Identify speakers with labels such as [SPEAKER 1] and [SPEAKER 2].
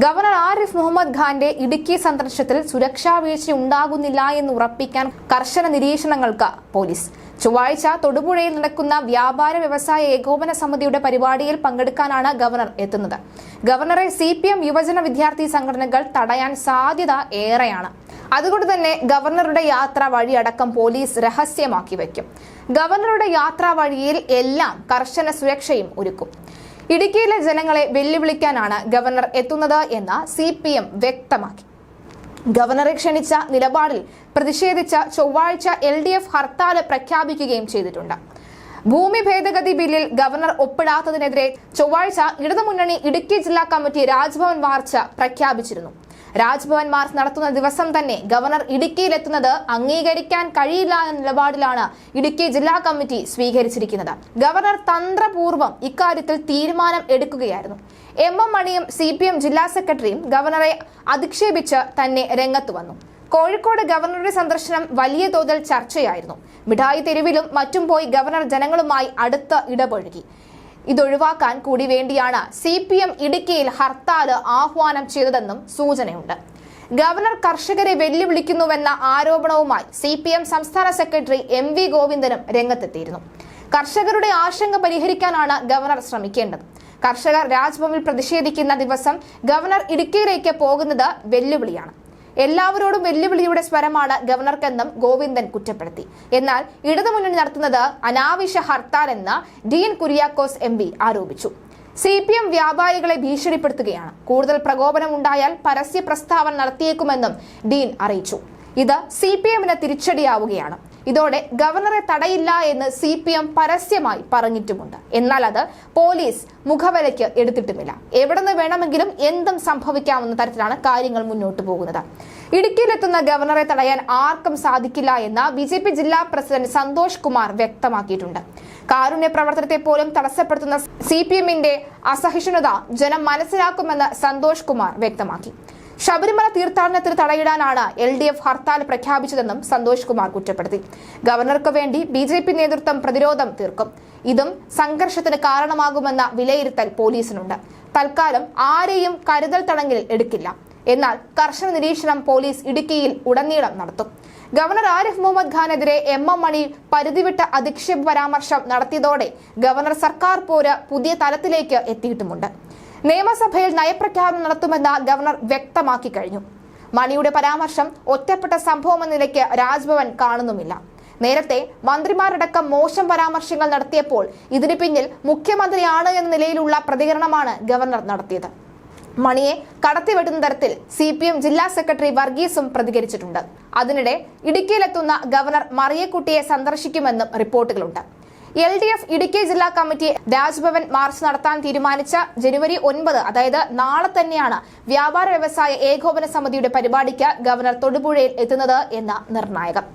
[SPEAKER 1] Governor Arif Muhammad ഖാന്റെ ഇടുക്കി സന്ദർശനത്തിൽ സുരക്ഷാ വീഴ്ച ഉണ്ടാകുന്നില്ല എന്ന് ഉറപ്പിക്കാൻ കർശന നിരീക്ഷണങ്ങൾക്ക് പോലീസ്. ചൊവ്വാഴ്ച തൊടുപുഴയിൽ നടക്കുന്ന വ്യാപാര വ്യവസായ ഏകോപന സമിതിയുടെ പരിപാടിയിൽ പങ്കെടുക്കാനാണ് ഗവർണർ എത്തുന്നത്. ഗവർണറെ സി പി എം യുവജന വിദ്യാർത്ഥി സംഘടനകൾ തടയാൻ സാധ്യത ഏറെയാണ്. അതുകൊണ്ട് തന്നെ ഗവർണറുടെ വഴി വഴിയടക്കം പോലീസ് രഹസ്യമാക്കി വയ്ക്കും. ഗവർണറുടെ യാത്രാ വഴിയിൽ എല്ലാം കർശന സുരക്ഷയും ഒരുക്കും. ഇടുക്കിയിലെ ജനങ്ങളെ വെല്ലുവിളിക്കാനാണ് ഗവർണർ എത്തുന്നത് എന്ന് സി പി എം വ്യക്തമാക്കി. ഗവർണറെ ക്ഷണിച്ച നിലപാടിൽ പ്രതിഷേധിച്ച ചൊവ്വാഴ്ച എൽ ഡി എഫ് ഹർത്താൽ പ്രഖ്യാപിക്കുകയും ചെയ്തിട്ടുണ്ട്. ഭൂമി ഭേദഗതി ബില്ലിൽ ഗവർണർ ഒപ്പിടാത്തതിനെതിരെ ചൊവ്വാഴ്ച ഇടതുമുന്നണി ഇടുക്കി ജില്ലാ കമ്മിറ്റി രാജ്ഭവൻ മാർച്ച് പ്രഖ്യാപിച്ചിരുന്നു. രാജ്ഭവൻ മാർച്ച് നടത്തുന്ന ദിവസം തന്നെ ഗവർണർ ഇടുക്കിയിലെത്തുന്നത് അംഗീകരിക്കാൻ കഴിയില്ല എന്ന നിലപാടിലാണ് ഇടുക്കി ജില്ലാ കമ്മിറ്റി സ്വീകരിച്ചിരിക്കുന്നത്. ഗവർണർ തന്ത്രപൂർവം ഇക്കാര്യത്തിൽ തീരുമാനം എടുക്കുകയായിരുന്നു. എം എം മണിയും സി പി എം ജില്ലാ സെക്രട്ടറിയും ഗവർണറെ അധിക്ഷേപിച്ച് തന്നെ രംഗത്ത് വന്നു. കോഴിക്കോട് ഗവർണറുടെ സന്ദർശനം വലിയ തോതിൽ ചർച്ചയായിരുന്നു. മിഠായി തെരുവിലും മറ്റും പോയി ഗവർണർ ജനങ്ങളുമായി അടുത്ത് ഇടപഴകി. ഇതൊഴിവാക്കാൻ കൂടി വേണ്ടിയാണ് സി പി എം ഇടുക്കിയിൽ ഹർത്താൽ ആഹ്വാനം ചെയ്തതെന്നും സൂചനയുണ്ട്. ഗവർണർ കർഷകരെ വെല്ലുവിളിക്കുന്നുവെന്ന ആരോപണവുമായി സി പി എം സംസ്ഥാന സെക്രട്ടറി എം വി ഗോവിന്ദനും രംഗത്തെത്തിയിരുന്നു. കർഷകരുടെ ആശങ്ക പരിഹരിക്കാനാണ് ഗവർണർ ശ്രമിക്കേണ്ടത്. കർഷകർ രാജ്ഭവനിൽ പ്രതിഷേധിക്കുന്ന ദിവസം ഗവർണർ ഇടുക്കിയിലേക്ക് പോകുന്നത് വെല്ലുവിളിയാണ്. എല്ലാവരോടും വെല്ലുവിളിയുടെ സ്വരമാണ് ഗവർണർക്കെന്നും ഗോവിന്ദൻ കുറ്റപ്പെടുത്തി. എന്നാൽ ഇടതുമുന്നണി നടത്തുന്നത് അനാവശ്യ ഹർത്താൽ എന്ന് ഡീൻ കുര്യാക്കോസ് എം ആരോപിച്ചു. സി പി എം വ്യാപാരികളെ ഭീഷണിപ്പെടുത്തുകയാണ്. കൂടുതൽ പ്രകോപനം ഉണ്ടായാൽ പരസ്യ പ്രസ്താവന നടത്തിയേക്കുമെന്നും ഡീൻ അറിയിച്ചു. ഇത് സി പി എമ്മിന് തിരിച്ചടിയാവുകയാണ്. ഇതോടെ ഗവർണറെ തടയില്ല എന്ന് സി പി എം പരസ്യമായി പറഞ്ഞിട്ടുമുണ്ട്. എന്നാൽ അത് പോലീസ് മുഖവരയ്ക്ക് എടുത്തിട്ടുമില്ല. എവിടെ നിന്ന് വേണമെങ്കിലും എന്തും സംഭവിക്കാമെന്ന തരത്തിലാണ് കാര്യങ്ങൾ മുന്നോട്ട് പോകുന്നത്. ഇടുക്കിയിലെത്തുന്ന ഗവർണറെ തടയാൻ ആർക്കും സാധിക്കില്ല എന്ന് ബി ജില്ലാ പ്രസിഡന്റ് സന്തോഷ് കുമാർ വ്യക്തമാക്കിയിട്ടുണ്ട്. കാരുണ്യ പ്രവർത്തനത്തെ പോലും തടസ്സപ്പെടുത്തുന്ന സി പി എമ്മിന്റെ അസഹിഷ്ണുത ജനം മനസ്സിലാക്കുമെന്ന് സന്തോഷ് കുമാർ വ്യക്തമാക്കി. ശബരിമല തീർത്ഥാടനത്തിന് തടയിടാനാണ് എൽ ഡി എഫ് ഹർത്താൽ പ്രഖ്യാപിച്ചതെന്നും സന്തോഷ് കുമാർ കുറ്റപ്പെടുത്തി. ഗവർണർക്ക് വേണ്ടി ബി ജെ പി നേതൃത്വം പ്രതിരോധം തീർക്കും. ഇതും സംഘർഷത്തിന് കാരണമാകുമെന്ന വിലയിരുത്തൽ പോലീസിനുണ്ട്. തൽക്കാലം ആരെയും കരുതൽ തടങ്കിൽ എടുക്കില്ല. എന്നാൽ കർശന നിരീക്ഷണം പോലീസ് ഇടുക്കിയിൽ ഉടനീളം നടത്തും. ഗവർണർ ആരിഫ് മുഹമ്മദ് ഖാനെതിരെ എം എം മണി പരിധിവിട്ട അധിക്ഷേപ പരാമർശം നടത്തിയതോടെ ഗവർണർ സർക്കാർ പോര് പുതിയ തലത്തിലേക്ക് എത്തിയിട്ടുമുണ്ട്. നിയമസഭയിൽ നയപ്രഖ്യാപനം നടത്തുമെന്ന് ഗവർണർ വ്യക്തമാക്കി കഴിഞ്ഞു. മണിയുടെ പരാമർശം ഒറ്റപ്പെട്ട സംഭവമെന്ന നിലയ്ക്ക് രാജ്ഭവൻ കാണുന്നുമില്ല. നേരത്തെ മന്ത്രിമാരടക്കം മോശം പരാമർശങ്ങൾ നടത്തിയപ്പോൾ ഇതിന് പിന്നിൽ മുഖ്യമന്ത്രിയാണ് എന്ന നിലയിലുള്ള പ്രതികരണമാണ് ഗവർണർ നടത്തിയത്. മണിയെ കടത്തിവെട്ടുന്ന തരത്തിൽ സി പി എം ജില്ലാ സെക്രട്ടറി വർഗീസും പ്രതികരിച്ചിട്ടുണ്ട്. അതിനിടെ ഇടുക്കിയിലെത്തുന്ന ഗവർണർ മറിയക്കുട്ടിയെ സന്ദർശിക്കുമെന്നും റിപ്പോർട്ടുകളുണ്ട്. എൽ ഡി എഫ് ഇടുക്കി ജില്ലാ കമ്മിറ്റി രാജ്ഭവൻ മാർച്ച് നടത്താൻ തീരുമാനിച്ച ജനുവരി ഒൻപത് അതായത് നാളെ തന്നെയാണ് വ്യാപാര വ്യവസായ ഏകോപന സമിതിയുടെ പരിപാടിക്ക് ഗവർണർ തൊടുപുഴയിൽ എത്തുന്നത് എന്ന നിർണായകം.